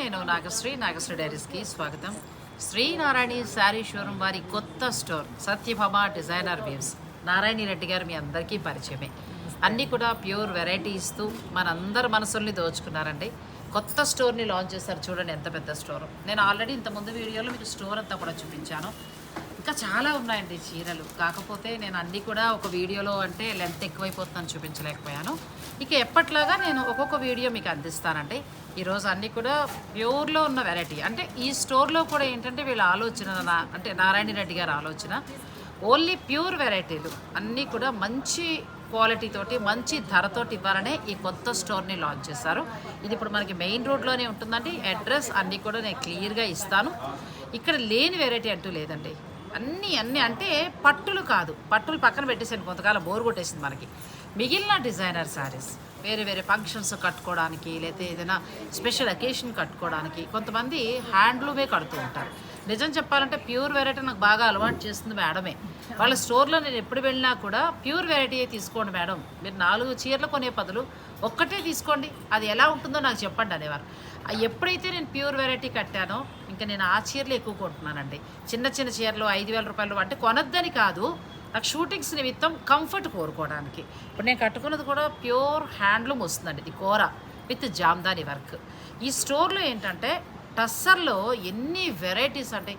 నేను నాగశ్రీ నాగశ్రీ డైరీస్కి స్వాగతం. శ్రీనారాయణి శారీ షోరూమ్ వారి కొత్త store Satyabhama designer weaves. Narayana Reddy garu మీ అందరికీ పరిచయమే. అన్నీ కూడా ప్యూర్ వెరైటీ ఇస్తూ మనందరి మనసుల్ని దోచుకున్నారండి. కొత్త స్టోర్ని లాంచ్ చేశారు చూడండి ఎంత పెద్ద స్టోర్. నేను ఆల్రెడీ ఇంత ముందు వీడియోలో మీకు స్టోర్ అంతా కూడా చూపించాను. ఇంకా చాలా ఉన్నాయండి చీరలు. కాకపోతే నేను అన్నీ కూడా ఒక వీడియోలో అంటే లెంత్ ఎక్కువైపోతుందని చూపించలేకపోయాను. ఇక ఎప్పట్లాగా నేను ఒక్కొక్క వీడియో మీకు అందిస్తానండి. ఈరోజు అన్నీ కూడా ప్యూర్లో ఉన్న వెరైటీ. అంటే ఈ స్టోర్లో కూడా ఏంటంటే వీళ్ళ ఆలోచన నా- అంటే నారాయణ రెడ్డి గారి ఆలోచన. ఓన్లీ ప్యూర్ వెరైటీలు అన్నీ కూడా మంచి క్వాలిటీ తోటి మంచి ధరతోటి ఇవ్వాలనే ఈ కొత్త స్టోర్ని లాంచ్ చేశారు. ఇది ఇప్పుడు మనకి మెయిన్ రోడ్లోనే ఉంటుందండి. అడ్రస్ అన్నీ కూడా నేను క్లియర్గా ఇస్తాను. ఇక్కడ లేని వెరైటీ అంటూ లేదండి. అన్నీ అన్నీ అంటే పట్టులు కాదు. పట్టులు పక్కన పెట్టేసాను కొంతకాలం బోర్ కొట్టేసింది మనకి. మిగిలిన డిజైనర్ శారీస్ వేరే వేరే ఫంక్షన్స్ కట్టుకోవడానికి లేకపోతే ఏదైనా స్పెషల్ అకేషన్ కట్టుకోవడానికి కొంతమంది హ్యాండ్లూమే కడుతూ ఉంటారు. నిజం చెప్పాలంటే ప్యూర్ వెరైటీ నాకు బాగా అలవాటు చేస్తుంది మేడమే. వాళ్ళ స్టోర్లో నేను ఎప్పుడు వెళ్ళినా కూడా ప్యూర్ వెరైటీ తీసుకోండి మేడం. మీరు నాలుగు చీరలు కొనే బదులు ఒక్కటే తీసుకోండి. అది ఎలా ఉంటుందో నాకు చెప్పండి అనేవారు. ఎప్పుడైతే నేను ప్యూర్ వెరైటీ కట్టానో ఇంకా నేను ఆ చీరలు ఎక్కువ కొంటున్నానండి. చిన్న చిన్న చీరలు ఐదు వేల రూపాయలు అంటే కొనొద్దని కాదు నాకు షూటింగ్స్ నిమిత్తం కంఫర్ట్ కోరుకోవడానికి. ఇప్పుడు నేను కట్టుకున్నది కూడా ప్యూర్ హ్యాండ్లూమ్ వస్తుందండి ఇది కూర విత్ జామ్దాని వర్క్. ఈ స్టోర్లో ఏంటంటే టస్సర్లో ఎన్ని వెరైటీస్ అంటే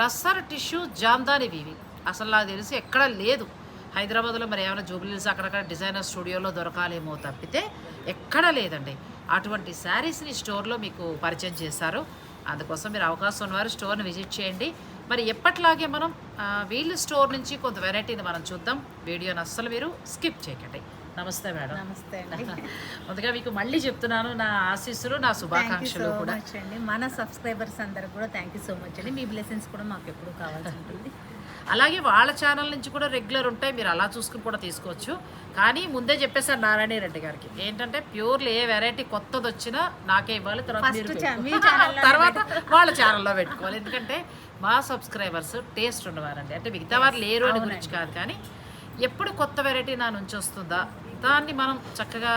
టస్సర్ టిష్యూ జామ్దాని ఇవి అసలు నాకు తెలిసి ఎక్కడ లేదు. హైదరాబాద్లో మరి ఏమైనా జూబ్లీస్ అక్కడక్కడ డిజైనర్ స్టూడియోలో దొరకాలేమో తప్పితే ఎక్కడా లేదండి. అటువంటి శారీస్ని స్టోర్లో మీకు పరిచయం చేశారు. అందుకోసం మీరు అవకాశం ఉన్నవారు స్టోర్ని విజిట్ చేయండి. మరి ఎప్పట్లాగే మనం వీళ్ళ స్టోర్ నుంచి కొంత వెరైటీని మనం చూద్దాం. వీడియోని అస్సలు మీరు స్కిప్ చేయకండి. నమస్తే మేడం. నమస్తే అండి. ముందుగా మీకు మళ్ళీ చెప్తున్నాను నా ఆశీస్సులు నా శుభాకాంక్షలు కూడా. మన సబ్స్క్రైబర్స్ అందరికి కూడా థ్యాంక్ యూ సో మచ్ అండి. మీ బ్లెస్సింగ్స్ కూడా మాకు ఎప్పుడు కావాల్సి ఉంటుంది. అలాగే వాళ్ళ ఛానల్ నుంచి కూడా రెగ్యులర్ ఉంటాయి మీరు అలా చూసుకుని కూడా తీసుకోవచ్చు. కానీ ముందే చెప్పేశారు నారాయణ రెడ్డి గారికి. ఏంటంటే ప్యూర్లీ ఏ వెరైటీ కొత్తది వచ్చినా నాకే ఇవ్వాలి తర్వాత తర్వాత వాళ్ళ ఛానల్లో పెట్టుకోవాలి. ఎందుకంటే మా సబ్స్క్రైబర్స్ టేస్ట్ ఉన్నవారండి. అంటే మిగతా వారు లేరు అని గురించి కాదు కానీ ఎప్పుడు కొత్త వెరైటీ నా నుంచి వస్తుందా? దాన్ని మనం చక్కగా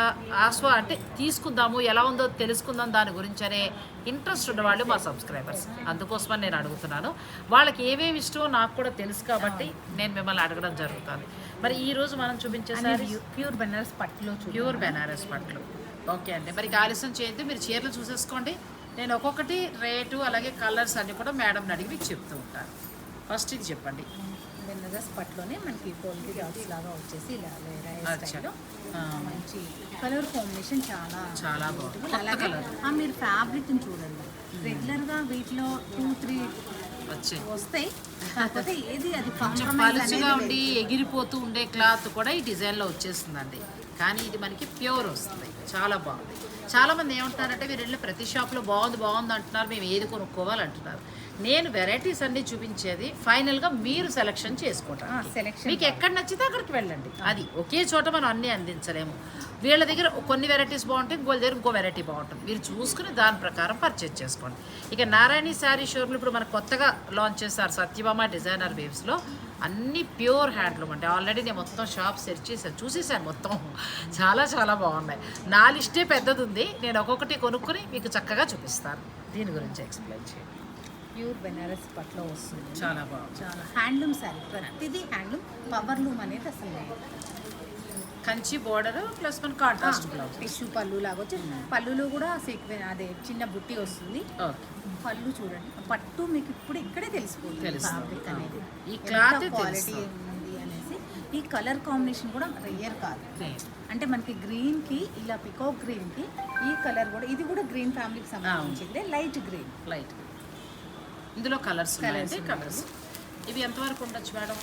ఆస్వా అంటే తీసుకుందాము ఎలా ఉందో తెలుసుకుందాం దాని గురించి అనే ఇంట్రెస్ట్ ఉన్నవాళ్ళు మా సబ్స్క్రైబర్స్ అందుకోసమని నేను అడుగుతున్నాను. వాళ్ళకి ఏమేమి ఇష్టమో నాకు కూడా తెలుసు కాబట్టి నేను మిమ్మల్ని అడగడం జరుగుతుంది. మరి ఈ రోజు మనం చూపించే సారీ ప్యూర్ బెనర్స్ పట్టులో చూడండి ప్యూర్ బెనారస్ పట్లు ఓకే అండి. మరి ఆలస్యం చేయొద్దు మీరు చీరలు చూసేసుకోండి. నేను ఒక్కొక్కటి రేటు అలాగే కలర్స్ అన్ని కూడా మేడం అడిగి మీకు చెప్తూ ఉంటాను. ఫస్ట్ ఇది చెప్పండి. బెనరస్ పట్టులోనే మనకి పోల్కి డాట్స్ లాగా వచ్చేసి ఇలా. స్టైల్లో మంచి కలర్ కాంబినేషన్ చాలా చాలా బాగుంది. కొత్త అలాగే మీరు ఫ్యాబ్రిక్ చూడండి. రెగ్యులర్గా వీటిలో టూ త్రీ వచ్చాయి వస్తాయి. కాకపోతే ఏది అది కొంచెం కాంప్రమైజ్ పలుచగా ఉండి ఎగిరిపోతూ ఉండే క్లాత్ కూడా ఈ డిజైన్లో వచ్చేస్తుందండి. కానీ ఇది మనకి ప్యూర్ వస్తుంది. చాలా బాగుంది. చాలా మంది ఏమంటున్నారంటే మీరు వెళ్ళి ప్రతి షాప్లో బాగుంది బాగుంది అంటున్నారు. మేము ఏది కొనుక్కోవాలి అంటున్నారు. నేను వెరైటీస్ అన్ని చూపించేది ఫైనల్గా మీరు సెలెక్షన్ సెలెక్షన్ మీకు ఎక్కడ నచ్చితే అక్కడికి వెళ్ళండి. అది ఒకే చోట మనం అన్నీ అందించలేము. వీళ్ళ దగ్గర కొన్ని వెరైటీస్ బాగుంటాయి ఇంకో దగ్గర ఇంకో వెరైటీ బాగుంటుంది. మీరు చూసుకుని దాని ప్రకారం పర్చేజ్ చేసుకోండి. ఇక నారాయణి శారీ షోరూమ్ ఇప్పుడు మనకు కొత్తగా లాంచ్ చేశారు సత్యభామ డిజైనర్ వేవ్స్లో అన్ని ప్యూర్ హ్యాండ్లూమ్ అంటే ఆల్రెడీ నేను మొత్తం షాప్ సెర్చ్ చేశాను చూసేసాను మొత్తం. చాలా చాలా బాగున్నాయి. నా లిస్టే పెద్దది ఉంది నేను ఒక్కొక్కటి కొనుక్కొని మీకు చక్కగా చూపిస్తాను. దీని గురించి ఎక్స్ప్లెయిన్ చేయండి. ప్యూర్ బెనారస్ పట్టులో వస్తుంది. చాలా బాగుంది. చాలా హ్యాండ్లూమ్ శారీ. ప్రతిదీ హ్యాండ్లూమ్ పవర్ లూమ్ అనేది అసలు లేదు. కంచి బోర్డర్ ప్లస్ మన కాంట్రాస్ట్ బ్లౌజ్ టిష్యూ పళ్ళు లాగా వచ్చి పళ్ళులో కూడా సీక్వెన్ అదే చిన్న బుట్టి వస్తుంది. పళ్ళు చూడండి. పట్టు మీకు ఇప్పుడు ఇక్కడే తెలిసిపోతుంది. ఫ్యాబ్రిక్ అనేది. ఈ క్లాత్ క్వాలిటీ ఉంది అనేసి ఈ కలర్ కాంబినేషన్ కూడా రేయర్ కాదు. అంటే మనకి గ్రీన్కి ఇలా పికాక్ గ్రీన్కి ఈ కలర్ కూడా ఇది కూడా గ్రీన్ ఫ్యామిలీకి సంబంధించింది లైట్ గ్రీన్ లైట్ ఇందులో కలర్స్ ఉన్నాయండి కలర్స్ ఇవి ఎంతవరకు ఉండొచ్చు మేడం?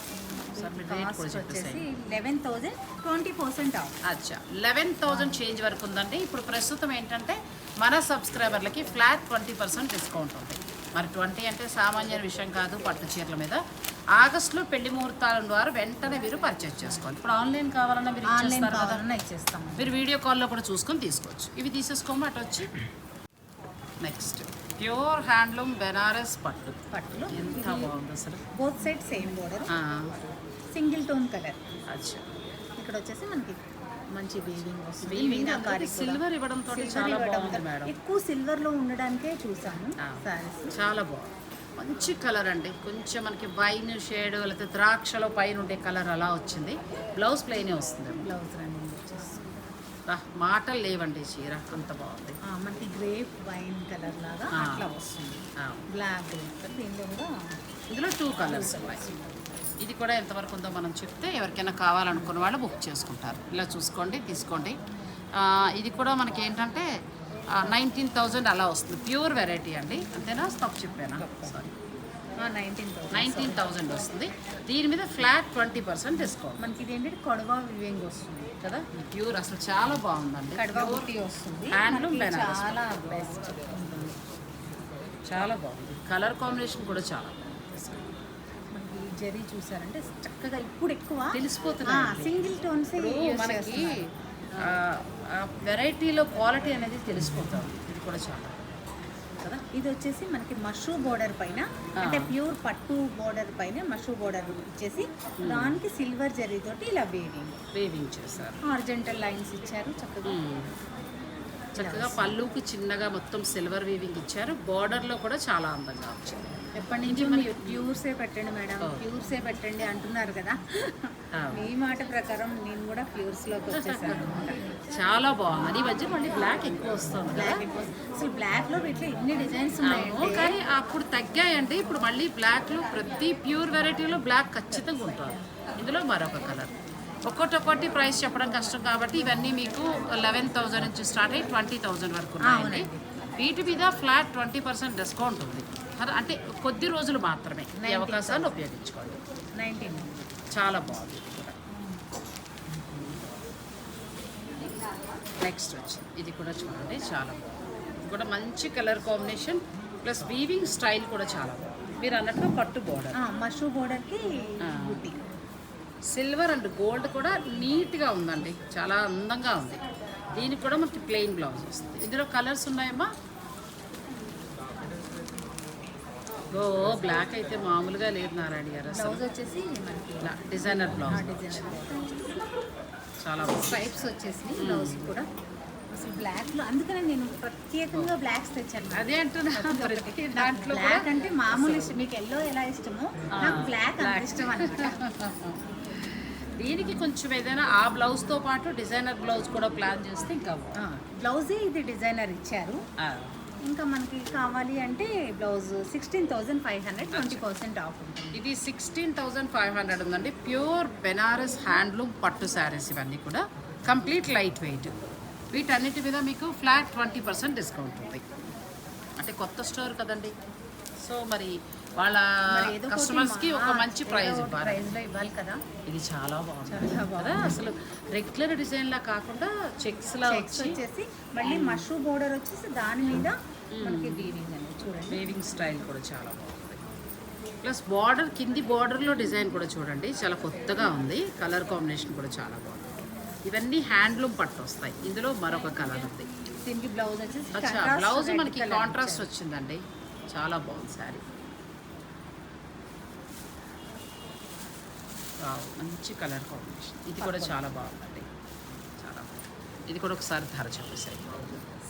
వచ్చేసి eleven thousand twenty percent off అచ్చా. లెవెన్ థౌజండ్ చేంజ్ వరకు ఉందండి. ఇప్పుడు ప్రస్తుతం ఏంటంటే మన సబ్స్క్రైబర్లకి ఫ్లాట్ ట్వంటీ పర్సెంట్ డిస్కౌంట్ ఉంది. మరి ట్వంటీ అంటే సామాన్య విషయం కాదు పట్టు చీరల మీద. ఆగస్టులో పెళ్ళి ముహూర్తాల ద్వారా వెంటనే మీరు పర్చేజ్ చేసుకోవాలి. ఇప్పుడు ఆన్లైన్ కావాలన్నా మీరు ఆన్లైన్ కావాలన్నా మీరు వీడియో కాల్లో కూడా చూసుకొని తీసుకోవచ్చు. ఇవి తీసేసుకోమా అటు వచ్చి. నెక్స్ట్ ప్యూర్ హ్యాండ్లూమ్ బెనారస్ పట్టు. పట్టులో? ఎంత బాగుంది అసలు. Both side same border single tone colour అచ్చా. ఇక్కడ వచ్చేసి మనకి మంచి వీవింగ్ వస్తుంది. Silver ఇవ్వడంతో చాలా బాగుంది మేడం. ఎక్కువ సిల్వర్లో ఉండడానికే చూసాను. సారీస్ చాలా బాగుంది. మంచి కలర్ అండి. కొంచెం మనకి వైన్ షేడ్ లేకపోతే ద్రాక్షలో పైన ఉండే కలర్ అలా వచ్చింది. బ్లౌజ్ ప్లెయినే వస్తుంది బ్లౌజ్ రన్నింగ్ వచ్చేసి బా, మాటలు లేవండి చీర. అంత బాగుంది. మనకి గ్రేప్ వైన్ కలర్ లాగా. అట్లా వస్తుంది. బ్లాక్ దీనిలో కూడా ఇందులో టూ కలర్స్ ఉన్నాయి. ఇది కూడా ఎంతవరకు ఉందో మనం చెప్తే ఎవరికైనా కావాలనుకున్న వాళ్ళు బుక్ చేసుకుంటారు. ఇలా చూసుకోండి తీసుకోండి. ఇది కూడా మనకి ఏంటంటే నైన్టీన్ థౌజండ్ అలా వస్తుంది. ప్యూర్ వెరైటీ అండి. అంతేనా? తప్పు చెప్పానా? సారీ నైన్టీన్ థౌసండ్ థౌజండ్ వస్తుంది. దీని మీద ఫ్లాట్ ట్వంటీ పర్సెంట్ డిస్కౌంట్ మనకి ఇది ఏంటంటే కొడవా వివింగ్ వస్తుంది కదా? ప్యూర్ అసలు చాలా బాగుందండి. కడవా బుట్టి వస్తుంది. బనారస్. చాలా బెస్ట్ చాలా బాగుంది. కలర్ కాంబినేషన్ కూడా చాలా జరీ చూసారంటే చక్కగా ఇప్పుడు ఎక్కువ. తెలిసిపోతుంది సింగిల్ టోన్స్ మనకి వెరైటీలో క్వాలిటీ అనేది తెలిసిపోతుంది. ఇది కూడా చాలా కదా? ఇది వచ్చేసి మనకి మషూ బోర్డర్ పైన. అంటే ప్యూర్ పట్టు బోర్డర్ పైన మషూ బోర్డర్ ఇచ్చేసి దానికి సిల్వర్ జరీ తోటి ఇలా వేవింగ్ వేవింగ్ చేశారు హార్జెంటల్ లైన్స్ ఇచ్చారు చక్కగా. చక్కగా పళ్ళుకి చిన్నగా మొత్తం సిల్వర్ వీవింగ్ ఇచ్చారు. బార్డర్లో కూడా చాలా అందంగా వచ్చింది. ఎప్పటి నుంచి మీరు ప్యూర్సే పెట్టండి మేడం. ప్యూర్సే పెట్టండి అంటున్నారు కదా. ఆ. మీ మాట ప్రకారం నేను కూడా ప్యూర్స్లోకి వచ్చేసాను చాలా బాగుంది. ఈ మధ్య మళ్ళీ బ్లాక్ ఎక్కువ వస్తుంది బ్లాక్ ఎక్కువ అసలు బ్లాక్లో ఇట్లా ఎన్ని డిజైన్స్ అవును, ఉన్నాయంటే కానీ అప్పుడు తగ్గాయండి ఇప్పుడు మళ్ళీ బ్లాక్లో ప్రతి ప్యూర్ వెరైటీలో బ్లాక్ ఖచ్చితంగా ఉంటుంది. ఇందులో మరొక కలర్ ఒక్కొక్కటి ప్రైస్ చెప్పడం కష్టం కాబట్టి ఇవన్నీ మీకు లెవెన్ థౌజండ్ నుంచి స్టార్ట్ అయ్యి ట్వంటీ థౌజండ్ వరకు ఉన్నాయండి. వీటి మీద ఫ్లాట్ ట్వంటీ పర్సెంట్ డిస్కౌంట్ ఉంది. అంటే కొద్ది రోజులు మాత్రమే ఈ అవకాశాన్ని ఉపయోగించుకోండి. నైన్టీన్ చాలా బాగుంది. నెక్స్ట్ వచ్చి ఇది కూడా చూడండి చాలా బాగుంది. కూడా మంచి colour combination plus weaving style కూడా చాలా బాగుంది. మీరు అన్నట్టు పట్టు బోర్డర్ మషూ బోర్డర్కి ఆ. బుట్టి. సిల్వర్ అండ్ గోల్డ్ కూడా నీట్గా ఉందండి. చాలా అందంగా ఉంది. దీనికి కూడా మనకి ప్లెయిన్ బ్లౌజ్ వస్తుంది. ఇందులో కలర్స్ ఉన్నాయమ్మా? ఓ బ్లాక్ అయితే మామూలుగా లేదు నారాయణ గారు బ్లౌజ్ వచ్చేసి మనకి డిజైనర్ బ్లౌజ్ చాలా స్ట్రైప్స్ వచ్చేసి బ్లౌజ్ కూడా. అసలు బ్లాక్లో అందుకనే నేను ప్రత్యేకంగా బ్లాక్స్ తెచ్చాను. అదే అంటున్నా దాంట్లో బ్లాక్ అంటే మామూలు ఇష్టం. మీకు ఎల్లో ఎలా ఇష్టమో నాకు బ్లాక్ అంత ఇష్టం అనమాట దీనికి కొంచెం ఏదైనా ఆ బ్లౌజ్తో పాటు డిజైనర్ బ్లౌజ్ కూడా ప్లాన్ చేస్తే ఇంకా. బ్లౌజే ఇది డిజైనర్ ఇచ్చారు. ఇంకా మనకి కావాలి అంటే blouse sixteen thousand five hundred twenty percent off ఉంటుంది. ఇది సిక్స్టీన్ థౌజండ్ ఫైవ్ హండ్రెడ్ ఉందండి. ప్యూర్ బెనారస్ హ్యాండ్లూమ్ పట్టు శారీస్ ఇవన్నీ కూడా. Complete light weight. వీటన్నిటి మీద మీకు ఫ్లాట్ ట్వంటీ పర్సెంట్ డిస్కౌంట్ ఉంది. అంటే కొత్త స్టోర్ కదండి. సో మరి వాళ్ళ ఒకటి కస్టమర్స్కి ఒక మంచి ఒకటి ఇవ్వాలి. price లో ఇవ్వాలి కదా. ఇది చాలా బాగుంది. అసలు రెగ్యులర్ డిజైన్ లా కాకుండా చెక్స్ లా వచ్చేసి మళ్ళీ మష్రూ బోర్డర్ వచ్చేసి దాని మీద మనకి వీవింగ్ అనేది చూడండి. వేవింగ్ స్టైల్ కూడా చాలా బాగుంది. ప్లస్ బార్డర్ కింది బార్డర్లో డిజైన్ కూడా చూడండి. చాలా కొత్తగా ఉంది. కలర్ కాంబినేషన్ కూడా చాలా బాగుంది. ఇవన్నీ హ్యాండ్లూమ్ పట్టు వస్తాయి. ఇందులో మరొక కలర్ ఉంది. దీనికి బ్లౌజ్ వచ్చేసి బ్లౌజ్ మనకి కాంట్రాస్ట్. వచ్చిందండి. చాలా బాగుంది శారీ మంచి కలర్ కాంబినేషన్ ఇది కూడా చాలా బాగుందండి. చాలా బాగుంది. ఇది కూడా ఒకసారి ధర చెప్పేసాయి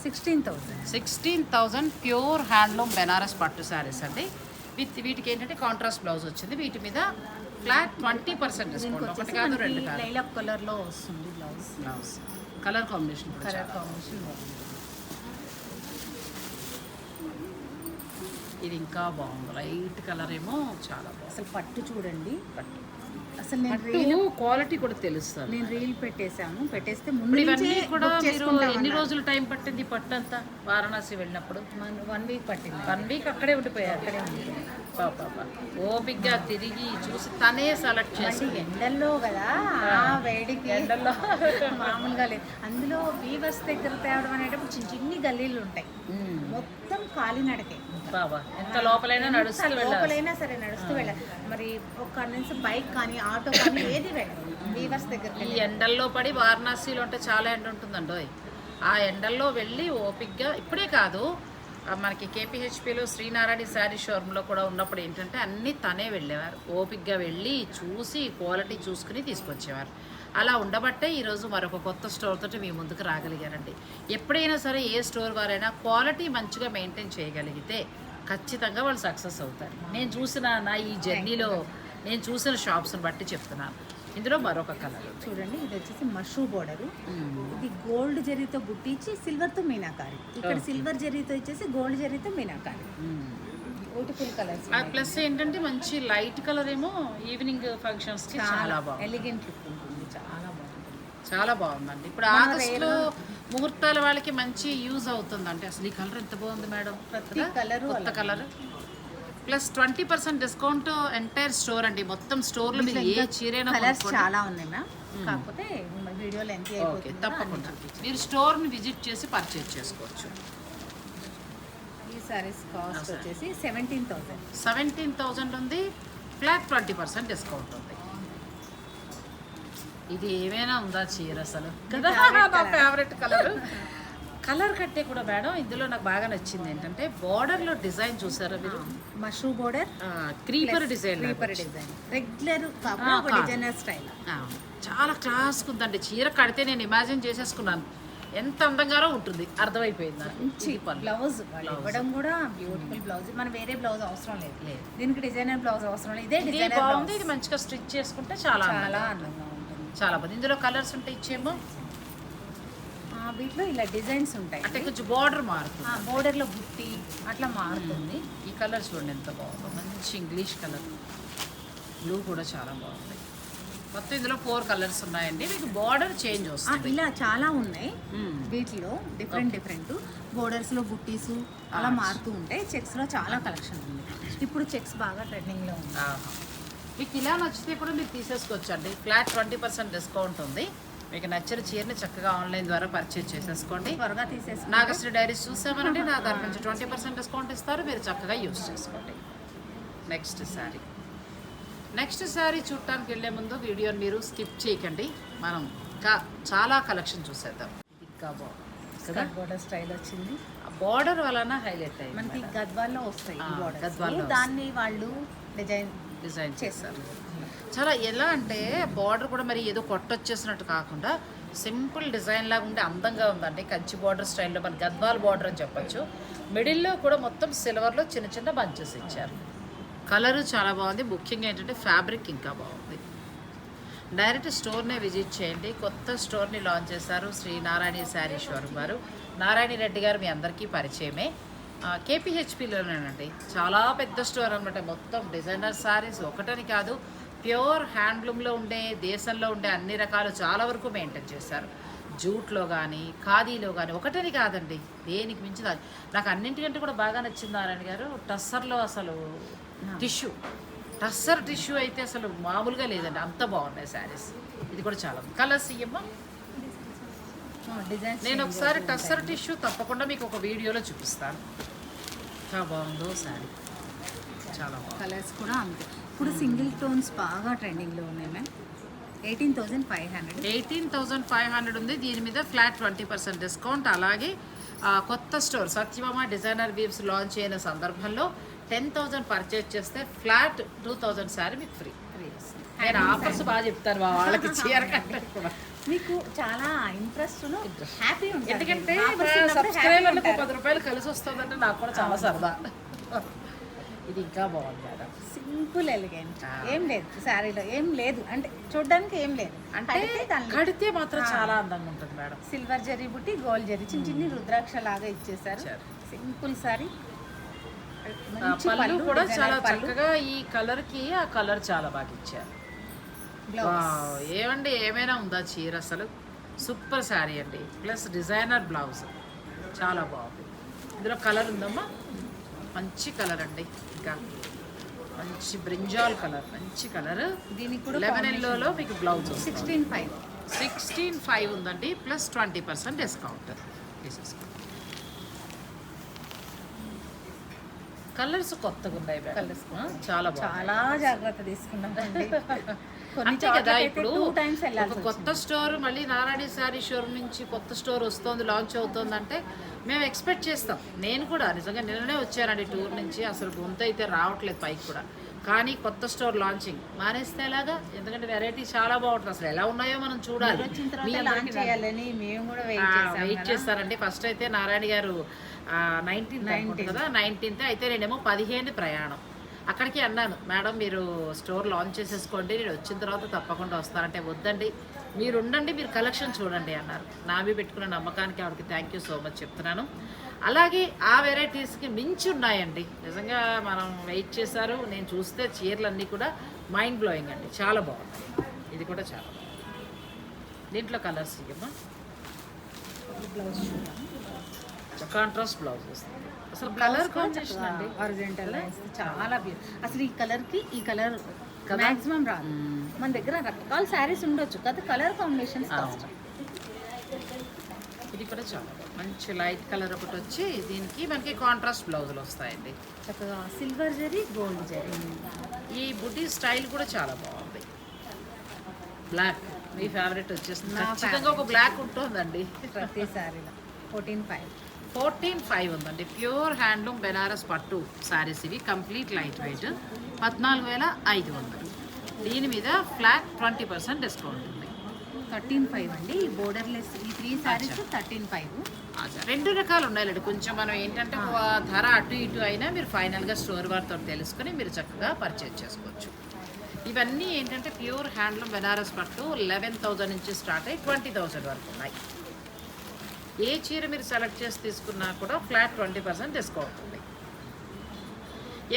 sixteen thousand. Sixteen thousand pure handloom Benaras పట్టు శారీస్ అండి. విత్ వీటికి ఏంటంటే కాంట్రాస్ట్ బ్లౌజ్ వచ్చింది. వీటి మీద ఫ్లాట్ ట్వంటీ పర్సెంట్ డిస్కౌంట్. ఒకటి కాదు రెండు కాదు. లైలాక్ కలర్లో వస్తుంది blouse. Blouse. Colour combination colour combination బాగుంది. ఇది ఇంకా బాగుంది. లైట్ కలర్ ఏమో చాలా బాగుంది. అసలు పట్టు చూడండి. పట్టు. అసలు నేను రీల్ క్వాలిటీ కూడా తెలుస్తుంది. నేను రీల్ పెట్టేశాను. పెట్టేస్తే ముందు ఇవన్నీ కూడా మీరు. ఎన్ని రోజులు టైం పట్టింది పట్టు అంతా? వారణాసి వెళ్ళినప్పుడు. వన్ వీక్ పట్టింది. వన్ వీక్ అక్కడే ఉండిపోయారు. అక్కడే పాపా. ఓపిగ్గా తిరిగి చూసి తనే సెలెక్ట్ చేసి ఎండల్లో కదా ఆ వేడికి ఎండల్లో. మామూలుగా లేదు. అందులో వీవర్స్ దగ్గర తేవడం అనేటప్పుడు చిన్న చిన్ని గల్లీలు ఉంటాయి. మొత్తం కాలినడకే. బాబా ఎంత లోపలైనా నడుస్తూ లోపలైనా సరే నడుస్తూ వెళ్ళాలి. మరి ఒక నుంచి బైక్ కానీ ఆటో కానీ ఏది వీవర్స్ దగ్గరికి ఈ ఎండల్లో పడి వారణాసిలో అంటే చాలా ఎండ ఉంటుందండి ఆ ఎండల్లో వెళ్ళి ఓపిక్గా ఇప్పుడే కాదు మనకి కేపీహెచ్పిలో శ్రీనారాయణ శారీ షోరూంలో కూడా ఉన్నప్పుడు ఏంటంటే అన్నీ తనే వెళ్ళేవారు. ఓపిక్గా వెళ్ళి చూసి క్వాలిటీ చూసుకుని తీసుకొచ్చేవారు. అలా ఉండబట్టే ఈరోజు మరొక కొత్త స్టోర్ తోటి మీ ముందుకు రాగలిగారండి ఎప్పుడైనా సరే ఏ స్టోర్ వారైనా క్వాలిటీ మంచిగా మెయింటైన్ చేయగలిగితే ఖచ్చితంగా వాళ్ళు సక్సెస్ అవుతారు. నేను చూసిన నా ఈ జర్నీలో నేను చూసిన షాప్స్ని బట్టి చెప్తున్నాను ఇందులో మరొక కలర్ చూడండి ఇది వచ్చేసి మషూ బోర్డర్. ఇది గోల్డ్ జరీతో బుట్టించి సిల్వర్తో మీనాకారి. ఇక్కడ సిల్వర్ జరీతో వచ్చేసి గోల్డ్ జరీతో మీనాకారి. బ్యూటిఫుల్ కలర్స్ ప్లస్ ఏంటంటే మంచి లైట్ కలర్ ఏమో ఈవినింగ్ ఫంక్షన్స్కి చాలా బాగుంది. ఎలిగెంట్ లుక్ ఉంటుంది. చాలా బాగుంటుంది. చాలా బాగుందండి. ఇప్పుడు ఆగస్టులో ముహూర్తాల వాళ్ళకి మంచి యూజ్ అవుతుంది అంటే అసలు ఈ కలర్ ఎంత బాగుంది మేడం? ప్రతి కలర్ కొత్త colour. Plus twenty percent discount entire store అండి. మొత్తం స్టోర్లో మీరు ఏ చీరైనా చాలా ఉన్నాయి మ్యామ్. కాకపోతే ఓకే అయిపోతుంది తప్పకుండా. మీరు స్టోర్ని విజిట్ చేసి పర్చేజ్ చేసుకోవచ్చు. ఈ సారీస్ కాస్ట్ వచ్చేసి సెవెంటీన్ థౌసండ్ సెవెంటీన్ థౌజండ్ ఉంది. ఫ్లాట్ ట్వంటీ పర్సెంట్ డిస్కౌంట్ ఉంది. ఇది ఏమైనా ఉందా చీర అసలు? కదా నా ఫేవరెట్ కలర్ కలర్ కట్టే కూడా మేడం ఇందులో నాకు బాగా నచ్చింది ఏంటంటే బార్డర్లో డిజైన్ చూసారా మీరు? మషూ border creeper design sleeper design regular. Designer style చాలా క్లాస్గా ఉందండి. చీర కడితే నేను ఇమాజిన్ చేసేసుకున్నాను. ఎంత అందంగానో ఉంటుంది. అర్థమైపోయింది? నాకు. బ్లౌజ్ ఇవ్వడం కూడా బ్యూటిఫుల్ బ్లౌజ్ మన వేరే బ్లౌజ్ అవసరం లేదు. దీనికి డిజైనర్ బ్లౌజ్ అవసరం లేదు. ఇదే బాగుంది. ఇది మంచిగా స్టిచ్ చేసుకుంటే చాలా చాలా అందంగా అందంగా చాలా బాగుంది. ఇందులో కలర్స్ ఉంటే ఇచ్చేమో? వీటిలో ఇలా డిజైన్స్ ఉంటాయి. అంటే కొంచెం బార్డర్ మారుతుంది. బోర్డర్లో బుట్టి అట్లా మారుతుంది. ఈ కలర్ చూడండి ఎంత బాగుందో. మంచి ఇంగ్లీష్ కలర్. బ్లూ కూడా చాలా బాగుంది. మొత్తం ఇందులో ఫోర్ కలర్స్ ఉన్నాయండి. మీకు బార్డర్ చేంజ్ వస్తుంది. ఇలా చాలా ఉన్నాయి. వీటిలో డిఫరెంట్ డిఫరెంట్ బోర్డర్స్లో బుట్టీస్ అలా మారుతూ ఉంటాయి. చెక్స్లో చాలా కలెక్షన్ ఉంది. ఇప్పుడు చెక్స్ బాగా ట్రెండింగ్లో ఉంది. మీకు ఇలా నచ్చితే కూడా మీరు తీసేసుకోవచ్చు అండి ఫ్లాట్ ట్వంటీ పర్సెంట్ డిస్కౌంట్ ఉంది. మీకు నచ్చిన చీరని చక్కగా ఆన్లైన్ ద్వారా పర్చేజ్ చేసేసుకోండి. త్వరగా తీసేసుకుంటే నాగశ్రీ డైరీస్ చూసామనండి. నా దాని నుంచి ట్వంటీ పర్సెంట్ డిస్కౌంట్ ఇస్తారు. మీరు చక్కగా యూస్ చేసుకోండి. నెక్స్ట్ శారీ నెక్స్ట్ శారీ చూడటానికి వెళ్ళే ముందు వీడియోని మీరు స్కిప్ చేయకండి. మనం ఇంకా చాలా కలెక్షన్ చూసేద్దాం. ఇంకా బాగుంది బోర్డర్ స్టైల్ వచ్చింది. బార్డర్ వలన హైలైట్ అయింది మనకి గద్వాల్లో వస్తాయి దాన్ని వాళ్ళు డిజైన్ డిజైన్ చేశారు. చాలా ఎలా అంటే బార్డర్ కూడా మరి ఏదో కొట్టొచ్చేసినట్టు కాకుండా సింపుల్ డిజైన్ లాగా ఉండి అందంగా ఉందండి. కంచి బార్డర్ స్టైల్లో మన గద్వాల్ బార్డర్ అని చెప్పొచ్చు. మిడిల్లో కూడా మొత్తం సిల్వర్లో చిన్న చిన్న బంచెస్ ఇచ్చారు. కలరు చాలా బాగుంది. ముఖ్యంగా ఏంటంటే ఫ్యాబ్రిక్ ఇంకా బాగుంది. డైరెక్ట్ స్టోర్నే విజిట్ చేయండి. కొత్త స్టోర్ని లాంచ్ చేశారు శ్రీ నారాయణ శారీ షోరూమ్ వారు నారాయణ రెడ్డి గారు మీ అందరికీ పరిచయమే. కేపీహెచ్పిలోనేనండి చాలా పెద్ద స్టోర్ అనమాట మొత్తం డిజైనర్ శారీస్ ఒకటని కాదు ప్యూర్ హ్యాండ్లూమ్లో ఉండే దేశంలో ఉండే అన్ని రకాలు చాలా వరకు మెయింటైన్ చేశారు. జూట్లో కానీ ఖాదీలో కానీ ఒకటని కాదండి. దేనికి మించి కాదు నాకు అన్నింటికంటే కూడా బాగా నచ్చింది నారాయణ గారు టస్సర్లో అసలు టిష్యూ. టస్సర్ టిష్యూ అయితే అసలు మామూలుగా లేదండి. అంత బాగున్నాయి శారీస్ ఇది కూడా చాలా కలర్స్ డిజైన్స్ నేను ఒకసారి టస్సర్ టిష్యూ తప్పకుండా మీకు ఒక వీడియోలో చూపిస్తాను. చాలా బాగుందో శారీ. చాలా బాగుంది. కలర్స్ కూడా అంతే. ఇప్పుడు సింగిల్ టోన్స్ బాగా ట్రెండింగ్లో ఉన్నాయి ma'am eighteen thousand five hundred eighteen thousand five hundred ఉంది. దీని మీద ఫ్లాట్ ట్వంటీ పర్సెంట్ డిస్కౌంట్ అలాగే కొత్త store Satyabhama designer weaves launch అయిన సందర్భంలో టెన్ థౌజండ్ పర్చేజ్ చేస్తే ఫ్లాట్ టూ థౌజండ్ శారీ మీకు ఫ్రీ నేను ఆఫర్స్ బాగా చెప్తాను మా వాళ్ళకి చీర కూడా మీకు చాలా ఇంట్రెస్ట్ హ్యాపీ ఉంటుంది ఎందుకంటే సబ్స్క్రైబర్లకు. పది రూపాయలు కలిసి వస్తుందంటే నాకు కూడా చాలా సరదా. ఇది ఇంకా బాగుంది మేడం. Simple elegant. ఏం లేదు శారీలో ఏం లేదు. అంటే చూడడానికి ఏం లేదు. అంటే కడితే మాత్రం చాలా అందంగా ఉంటుంది మేడం. సిల్వర్ జరీ బుట్టి గోల్డ్ జరీ చిన్న చిన్ని రుద్రాక్ష లాగా ఇచ్చేసారు. సింపుల్ సారీ పళ్ళు కూడా చాలా చక్కగా ఈ కలర్కి ఆ కలర్ చాలా బాగా ఇచ్చారు. ఏమండి ఏమైనా ఉందా చీర అసలు? సూపర్ శారీ అండి. ప్లస్ డిజైనర్ బ్లౌజ్ చాలా బాగుంది. ఇందులో కలర్ ఉందమ్మా. మంచి కలర్ అండి. ఇంకా మంచి బ్రింజాల్ కలర్ మంచి కలర్ దీనికి కూడా లెవెన్ ఎల్లోలో మీకు blouse sixteen five sixteen five ఉందండి. ప్లస్ ట్వంటీ పర్సెంట్ డిస్కౌంట్ తీసేసుకోండి కలర్స్ కొత్తగా ఉన్నాయి ఆ, చాలా చాలా జాగ్రత్త తీసుకున్నామండి కొన్ని అంతే కదా ఇప్పుడు కొత్త స్టోర్ మళ్ళీ నారాయణ శారీ షోరూమ్ నుంచి కొత్త స్టోర్ వస్తుంది లాంచ్ అవుతుంది అంటే మేము ఎక్స్పెక్ట్ చేస్తాం. నేను కూడా నిజంగా నిన్ననే వచ్చానండి టూర్ నుంచి అసలు గొంతు అయితే రావట్లేదు పైకి కూడా. కానీ కొత్త స్టోర్ లాంచింగ్ మానేస్తే ఎలాగా? ఎందుకంటే వెరైటీ చాలా బాగుంటుంది. అసలు ఎలా ఉన్నాయో మనం చూడాలి. వెయిట్ చేసాం వెయిట్ చేస్తారండి. ఫస్ట్ అయితే నారాయణ గారు నైన్టీన్త్ కదా నైన్టీన్త్ అయితే నేనేమో పదిహేను ప్రయాణం. అక్కడికి అన్నాను మేడం మీరు స్టోర్ లాంచ్ చేసేసుకోండి నేను వచ్చిన తర్వాత తప్పకుండా వస్తానంటే వద్దండి మీరు ఉండండి మీరు కలెక్షన్ చూడండి అన్నారు. నా మీద పెట్టుకున్న నమ్మకానికి ఆవిడకి థ్యాంక్ యూ సో మచ్ చెప్తున్నాను. అలాగే ఆ వెరైటీస్కి మించి ఉన్నాయండి. నిజంగా మనం వెయిట్ చేశారు నేను చూస్తే చీరలన్నీ కూడా మైండ్ బ్లోయింగ్ అండి. చాలా బాగున్నాయి. ఇది కూడా చాలా బాగుంది. దీంట్లో కలర్స్ ఇవ్వమ్మా బ్లౌజ్ కాంట్రాస్ట్ బ్లౌజ్ వస్తుంది. అసలు కలర్ కాంబినేషన్ అండి. ఒరిజెంటల్ చాలా అసలు ఈ కలర్కి ఈ కలర్ మాక్సిమం రాదు. మన దగ్గర రకరకాల శారీస్ ఉండొచ్చు కదా కలర్ కాంబినేషన్ అవును. ఇది కూడా చాలా. మంచి లైట్ కలర్ ఒకటి వచ్చి దీనికి మనకి కాంట్రాస్ట్ బ్లౌజులు వస్తాయండి. చక్కగా సిల్వర్ జరీ గోల్డ్ జరీ. ఈ బుటీ స్టైల్ కూడా చాలా బాగుంది. బ్లాక్ మీ ఫేవరెట్ వచ్చేసింది. ఖచ్చితంగా ఒక బ్లాక్ ఉంటుందండి. ప్రతి శారీలో ఫోర్టీన్ ఫైవ్ ఫోర్టీన్ ఫైవ్ ఉందండి. ప్యూర్ హ్యాండ్లూమ్ బెనారస్ పట్టు శారీస్ ఇవి. కంప్లీట్ లైట్ వెయిట్ పద్నాలుగు వేల ఐదు వందలు. దీని మీద ఫ్లాట్ ట్వంటీ పర్సెంట్ డిస్కౌంట్ ఉంది. థర్టీన్ ఫైవ్ అండి. ఈ బోర్డర్లెస్ ఈ త్రీ శారీస్ థర్టీన్ ఫైవ్. రెండు రకాలు ఉన్నాయండి కొంచెం మనం ఏంటంటే ధర అటు ఇటు అయినా మీరు ఫైనల్గా స్టోర్ వారితో తెలుసుకొని మీరు చక్కగా పర్చేజ్ చేసుకోవచ్చు. ఇవన్నీ ఏంటంటే ప్యూర్ హ్యాండ్లూమ్ బెనారస్ పట్టు లెవెన్ థౌజండ్ నుంచి స్టార్ట్ అయ్యి ట్వంటీ థౌజండ్ వరకు ఉన్నాయి. ఏ చీర మీరు సెలెక్ట్ చేసి తీసుకున్నా కూడా ఫ్లాట్ ట్వంటీ పర్సెంట్ డిస్కౌంట్ ఉంది.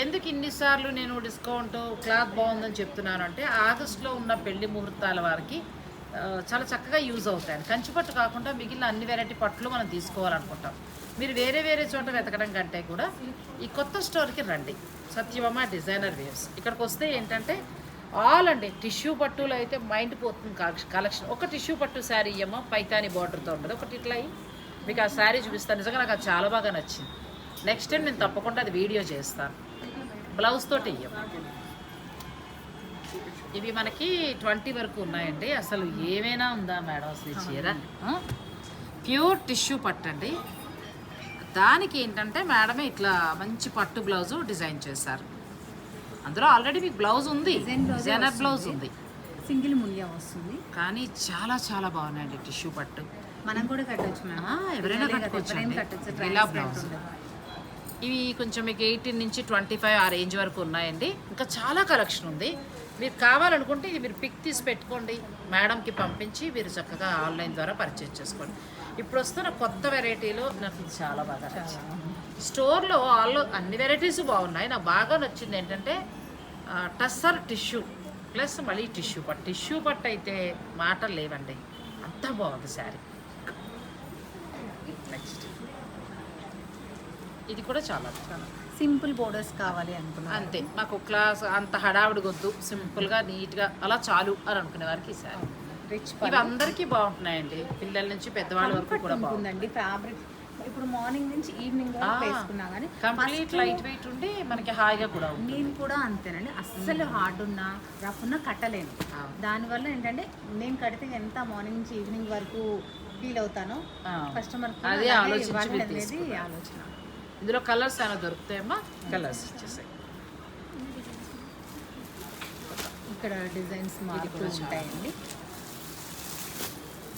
ఎందుకు ఇన్నిసార్లు నేను డిస్కౌంట్ క్లాత్ బాగుందని చెప్తున్నాను అంటే ఆగస్టులో ఉన్న పెళ్ళి ముహూర్తాల వారికి చాలా చక్కగా యూజ్ అవుతాయి కంచిపట్టు కాకుండా మిగిలిన అన్ని వెరైటీ పట్లు మనం తీసుకోవాలనుకుంటాం. మీరు వేరే వేరే చోట వెతకడం కంటే కూడా ఈ కొత్త స్టోర్కి రండి. సత్యవమ డిజైనర్ వేవ్స్ ఇక్కడికి వస్తే ఏంటంటే ఆల్ అండి. టిష్యూ పట్టులో అయితే మైండ్ పోతుంది కలెక్షన్ ఒక టిష్యూ పట్టు శారీ ఇయ్యమ్మా పైతాని బార్డర్తో ఉండదు. ఒకటి ఇట్లా అయ్యి. మీకు ఆ శారీ చూపిస్తాను నిజంగా నాకు అది చాలా బాగా నచ్చింది. నెక్స్ట్ టైం నేను తప్పకుండా అది వీడియో చేస్తాను. బ్లౌజ్ తోటి ఇయ్యమ్మా ఇవి మనకి ట్వంటీ వరకు ఉన్నాయండి. అసలు ఏమైనా ఉందా మేడం అసలు చీర? ప్యూర్ టిష్యూ పట్టు అండి. దానికి ఏంటంటే మేడమే ఇట్లా మంచి పట్టు బ్లౌజు డిజైన్ చేశారు. అందులో ఆల్రెడీ మీకు బ్లౌజ్ ఉంది. Designer blouse. ఉంది. సింగిల్ ముల్య వస్తుంది. కానీ చాలా చాలా బాగున్నాయండి టిష్యూ పట్టు. మనం కూడా కట్టొచ్చు మేడం ఎవరైనా. కట్టొచ్చు బ్లౌజ్. ఇవి కొంచెం మీకు ఎయిటీన్ నుంచి ట్వంటీ ఫైవ్ ఆ రేంజ్ వరకు ఉన్నాయండి. ఇంకా చాలా కలెక్షన్ ఉంది. మీరు కావాలనుకుంటే ఇది మీరు పిక్ తీసి పెట్టుకోండి. మేడంకి పంపించి మీరు చక్కగా ఆన్లైన్ ద్వారా పర్చేజ్ చేసుకోండి. ఇప్పుడు వస్తున్న కొత్త వెరైటీలో నాకు ఇది చాలా బాగా నచ్చింది. స్టోర్లో ఆల్ అన్ని వెరైటీస్ బాగున్నాయి. నాకు బాగా నచ్చింది ఏంటంటే టస్సర్ టిష్యూ ప్లస్ మళ్ళీ టిష్యూ పట్టు. టిష్యూ పట్టు అయితే మాటలు లేవండి. అంత బాగుంది శారీ. నెక్స్ట్ ఇది కూడా చాలా సింపుల్ బోర్డర్స్ కావాలి అనుకున్నాను అంతే. మాకు క్లాస్ అంత హడావిడి వద్దు. సింపుల్గా నీట్గా అలా చాలు అని అనుకునే వారికి ఈసారి రిచ్ ఇవి అందరికీ బాగుంటున్నాయండి. పిల్లల నుంచి పెద్దవాళ్ళ వరకు కూడా బాగుంటుంది ఉంటుందండి. ఫ్యాబ్రిక్ ఇప్పుడు మార్నింగ్ నుంచి ఈవినింగ్ వేసుకున్నా కానీ కంప్లీట్ లైట్ వెయిట్ ఉండి మనకి హాయిగా కూడా నేను కూడా అంతేనండి. అస్సలు హార్డ్ ఉన్నా రఫ్ ఉన్నా కట్టలేను. దానివల్ల ఏంటంటే నేను కడితే ఎంత మార్నింగ్ నుంచి ఈవినింగ్ వరకు ఫీల్ అవుతానో. కస్టమర్ అదే ఆలోచించి. ఆలోచన. ఇందులో కలర్స్ ఏమైనా దొరుకుతాయమ్మా? కలర్స్ ఇచ్చేసాయి. ఇక్కడ డిజైన్స్ మారుతూ ఉంటాయండి.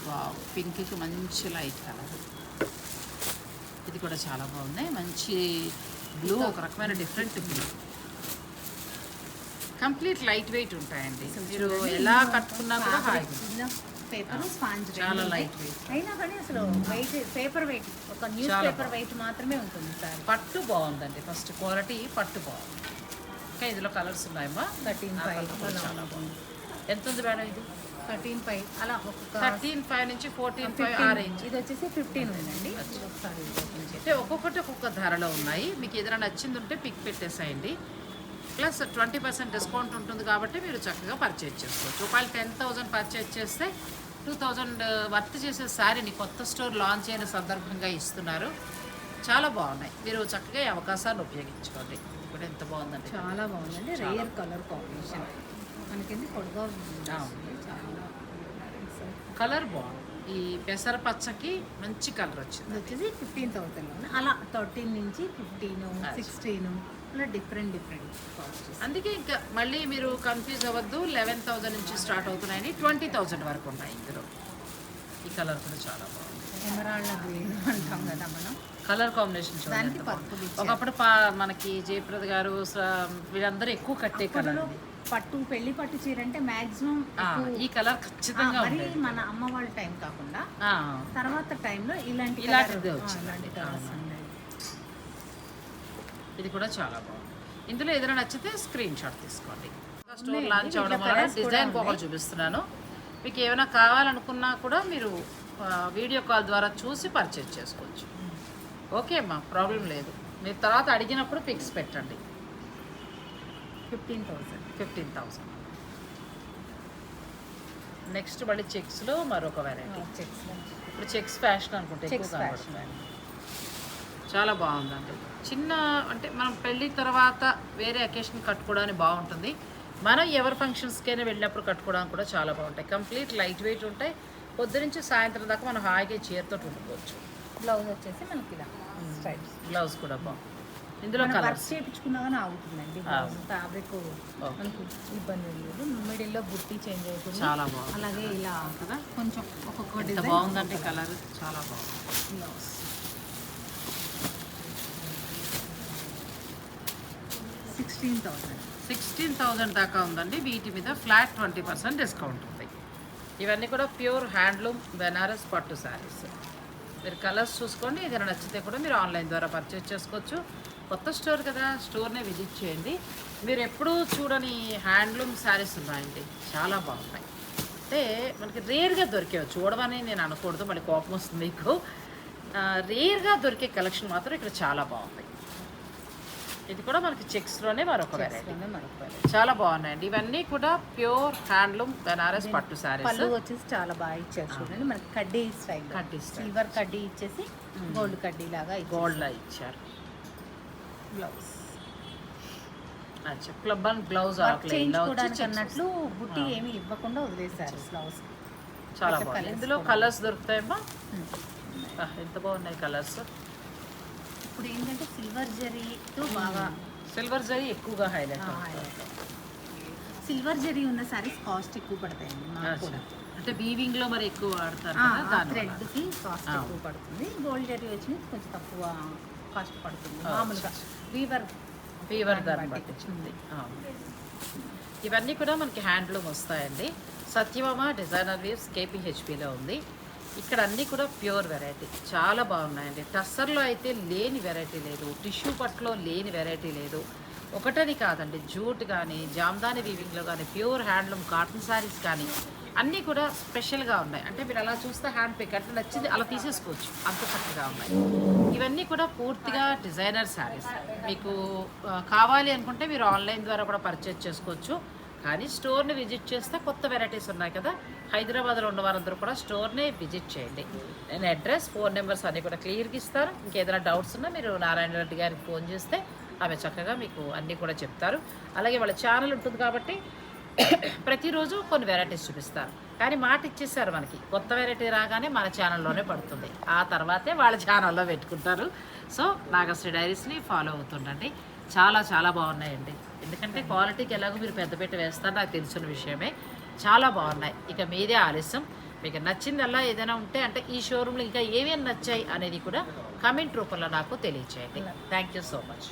వావ్ పింక్కి మంచి లైట్ కలర్. ఇది కూడా చాలా బాగుంది మంచి బ్లూ ఒక రకమైన different blue. Complete light weight ఉంటాయండి. మీరు ఎలా కట్టుకున్నా కూడా హాయిగా పేపర్ స్పాంజ్ చాలా light weight. అయినా కానీ అసలు వెయిట్ పేపర్ వెయిట్ ఒక న్యూస్ పేపర్ వెయిట్ మాత్రమే ఉంటుంది సార్. పట్టు బాగుందండి. ఫస్ట్ క్వాలిటీ పట్టు బాగుంది. ఇంకా ఇందులో కలర్స్ ఉన్నాయమ్మా. థర్టీన్ ఫైవ్ చాలా బాగుంది. ఎంత ఉంది మేడం ఇది? థర్టీన్ ఫైవ్ అలా థర్టీన్ ఫైవ్ నుంచి ఫోర్టీన్ ఫైవ్ ఆ రేంజ్ ఇది వచ్చేసి ఫిఫ్టీన్ ఉందండి. ఒకసారి. అంటే ఒక్కొక్కటి ఒక్కొక్క ధరలో ఉన్నాయి. మీకు ఏదైనా నచ్చింది ఉంటే పిక్ పెట్టేసేయండి. ప్లస్ ట్వంటీ పర్సెంట్ డిస్కౌంట్ ఉంటుంది కాబట్టి మీరు చక్కగా పర్చేజ్ చేసుకోవచ్చు. ఒకవేళ టెన్ థౌజండ్ పర్చేజ్ చేస్తే టూ థౌజండ్ వర్త్ చేసే శారీని కొత్త స్టోర్ లాంచ్ అయిన సందర్భంగా ఇస్తున్నారు. చాలా బాగున్నాయి. మీరు చక్కగా ఈ అవకాశాన్ని ఉపయోగించుకోండి. ఇప్పుడు ఎంత బాగుందండి చాలా బాగుందండి. రేయర్ కలర్ కాంబినేషన్ మనకి పొడిగా కలర్ బాగుంది. ఈ పెసర పచ్చకి మంచి కలర్ వచ్చింది ఇది వచ్చేసి ఫిఫ్టీన్ థౌసండ్ అలా థర్టీన్ నుంచి ఫిఫ్టీన్ సిక్స్టీన్ ఇలా డిఫరెంట్ డిఫరెంట్ కాస్ట్స్ అందుకే ఇంకా మళ్ళీ మీరు కన్ఫ్యూజ్ అవ్వద్దు. లెవెన్ థౌజండ్ నుంచి స్టార్ట్ అవుతున్నాయని ట్వంటీ థౌజండ్ వరకు ఉన్నాయి ఇందులో. ఈ కలర్ కూడా చాలా బాగుంది. ఎమరాల్డ్ గ్రీన్ అంటాం కదా మనం. కలర్ కాంబినేషన్ చూడండి ఒకప్పుడు మనకి జయప్రద గారు వీళ్ళందరూ ఎక్కువ కట్టే కలర్. పట్టు పెళ్ళి పట్టు చీర అంటే మాక్సిమం ఈ కలర్ ఖచ్చితంగా మరి మన అమ్మ వాళ్ళ టైం కాకుండా తర్వాత టైంలో ఇలాంటి ఇలాంటిదే వచ్చింది. ఇలాంటి colours అవును. ఉన్నాయి. ఇది కూడా చాలా బాగుంది. ఇందులో ఏదైనా నచ్చితే స్క్రీన్ షాట్ తీసుకోండి. స్టోర్. లాంచ్ అవ్వడం వల్ల డిజైన్. ఒకటి చూపిస్తున్నాను. మీకు ఏమైనా కావాలనుకున్నా కూడా మీరు వీడియో కాల్ ద్వారా చూసి పర్చేజ్ చేసుకోవచ్చు. ఓకే అమ్మా ప్రాబ్లం లేదు. మీరు తర్వాత అడిగినప్పుడు పిక్స్ పెట్టండి. Fifteen thousand fifteen thousand next మళ్ళీ చెక్స్లో మరొక వెరైటీ చెక్స్ ఇప్పుడు చెక్స్ ఫ్యాషన్ అనుకుంటే. చాలా బాగుందండి. చిన్న అంటే మనం పెళ్ళి తర్వాత వేరే అకేషన్ కట్టుకోవడానికి బాగుంటుంది. మనం ఎవరి ఫంక్షన్స్కైనా వెళ్ళినప్పుడు కట్టుకోవడానికి కూడా చాలా బాగుంటాయి. కంప్లీట్ లైట్ వెయిట్ ఉంటాయి. పొద్దు నుంచి సాయంత్రం దాకా మనం హాయిగా చీరతో ఉండుకోవచ్చు బ్లౌజ్ వచ్చేసి మనకి ఇలా స్ట్రైప్స్. బ్లౌజ్ కూడా బాగుంది ఇందులో కలర్స్. చేయించుకున్నా కానీ ఆగుతుందండి. ఫ్యాబ్రిక్ మనకు ఇబ్బంది లేదు. మిడిల్లో బుట్టి చేంజ్ అవుతుంది. చాలా బాగుంది. అలాగే ఇలా కదా కొంచెం ఒక్కొక్క ఎంత డిజైన్. బాగుందండి కలర్ చాలా బాగుంది. సిక్స్టీన్ థౌసండ్ సిక్స్టీన్ థౌజండ్ దాకా ఉందండి. వీటి మీద ఫ్లాట్ ట్వంటీ పర్సెంట్ డిస్కౌంట్ ఉంది. ఇవన్నీ కూడా ప్యూర్ హ్యాండ్లూమ్ బెనారస్ పట్టు శారీస్ మీరు కలర్స్ చూసుకోండి. ఏదైనా నచ్చితే కూడా మీరు ఆన్లైన్ ద్వారా పర్చేస్ చేసుకోవచ్చు. కొత్త స్టోర్ కదా స్టోర్నే విజిట్ చేయండి. మీరు ఎప్పుడూ చూడని హ్యాండ్లూమ్ శారీస్ ఉన్నాయండి. చాలా బాగున్నాయి. అంటే మనకి రేర్గా దొరికేవి. చూడమని నేను అనకూడదు. మళ్ళీ కోపం వస్తుంది మీకు. రేర్గా దొరికే కలెక్షన్ మాత్రం ఇక్కడ చాలా బాగుంది. ఇది కూడా మనకి చెక్స్లోనే మరొక వెరైటీ మరొక చాలా బాగున్నాయండి. ఇవన్నీ కూడా ప్యూర్ హ్యాండ్లూమ్ బెనారస్ పట్టు శారీస్ పళ్ళు వచ్చేసి చాలా బాగా ఇచ్చారు చూడండి. మనకి కడ్డీ స్టైల్. కడ్డీ. సిల్వర్ కడ్డీ ఇచ్చేసి గోల్డ్ కడ్డీ లాగా గోల్డ్ లా ఇచ్చారు. బ్లౌజ్ అచ్చా క్లబ్ అండ్ బ్లౌజ్ చేయించుకోవడానికి అన్నట్లు బుట్టి ఏమి ఇవ్వకుండా వదిలేశారు బ్లౌజ్ చాలా బాగుంది. ఇందులో. కలర్స్ దొరుకుతాయమ్మా? ఆ, ఎంత బాగున్నాయి కలర్స్ ఇప్పుడు ఏంటంటే సిల్వర్ జరీతో బాగా సిల్వర్ జరీ ఎక్కువగా హైలైట్ సిల్వర్ జరీ ఉన్న సారీస్ కాస్ట్ ఎక్కువ పడతాయండి మాకు కూడా. అంటే వీవింగ్లో మరి ఎక్కువ వాడతారు thread కి కాస్ట్. ఎక్కువ పడుతుంది. గోల్డ్ జరీ వచ్చి కొంచెం తక్కువ కాస్ట్ పడుతుంది. మామూలుగా వీవర్ దాన్ని అవును. ఇవన్నీ కూడా మనకి హ్యాండ్లూమ్ వస్తాయండి. సత్యభామ డిజైనర్ వీవ్స్ కేపీహెచ్పిలో ఉంది. ఇక్కడ అన్నీ కూడా ప్యూర్ వెరైటీ. చాలా బాగున్నాయండి. టస్సర్లో అయితే లేని వెరైటీ లేదు. టిష్యూ పట్లో లేని వెరైటీ లేదు. ఒకటని కాదండి జూట్ కానీ జామ్దాని వీవింగ్లో కానీ ప్యూర్ హ్యాండ్లూమ్ కాటన్ శారీస్ కానీ అన్నీ కూడా స్పెషల్గా ఉన్నాయి. అంటే మీరు అలా చూస్తే హ్యాండ్ పిక్. అంటే నచ్చింది అలా తీసేసుకోవచ్చు. అంత చక్కగా ఉన్నాయి. ఇవన్నీ కూడా పూర్తిగా డిజైనర్ శారీస్. మీకు కావాలి అనుకుంటే మీరు ఆన్లైన్ ద్వారా కూడా పర్చేజ్ చేసుకోవచ్చు. కానీ స్టోర్ని విజిట్ చేస్తే కొత్త వెరైటీస్ ఉన్నాయి కదా. హైదరాబాద్లో ఉన్న వారందరూ కూడా స్టోర్నే విజిట్ చేయండి. నేను అడ్రస్ ఫోన్ నెంబర్స్ అన్నీ కూడా క్లియర్గా ఇస్తాను. ఇంకేదైనా డౌట్స్ ఉన్నా మీరు నారాయణ రెడ్డి గారికి ఫోన్ చేస్తే ఆమె చక్కగా మీకు అన్నీ కూడా చెప్తారు. అలాగే వాళ్ళ ఛానల్ ఉంటుంది కాబట్టి ప్రతిరోజు కొన్ని వెరైటీస్ చూపిస్తారు. కానీ మాట ఇచ్చేసారు మనకి. కొత్త వెరైటీ రాగానే మన ఛానల్లోనే పడుతుంది. ఆ తర్వాతే వాళ్ళ ఛానల్లో పెట్టుకుంటారు. సో నాగశ్రీ డైరీస్ని ఫాలో అవుతుండండి. చాలా చాలా బాగున్నాయండి. ఎందుకంటే క్వాలిటీకి ఎలాగో మీరు పెద్ద పెట్టి వేస్తారు నాకు తెలిసిన విషయమే. చాలా బాగున్నాయి. ఇక మీదే ఆలస్యం. మీకు నచ్చిందల్లా ఏదైనా ఉంటే అంటే ఈ షోరూంలో ఇంకా ఏమేమి నచ్చాయి అనేది కూడా కమెంట్ రూపంలో నాకు తెలియచేయండి. Thank you so much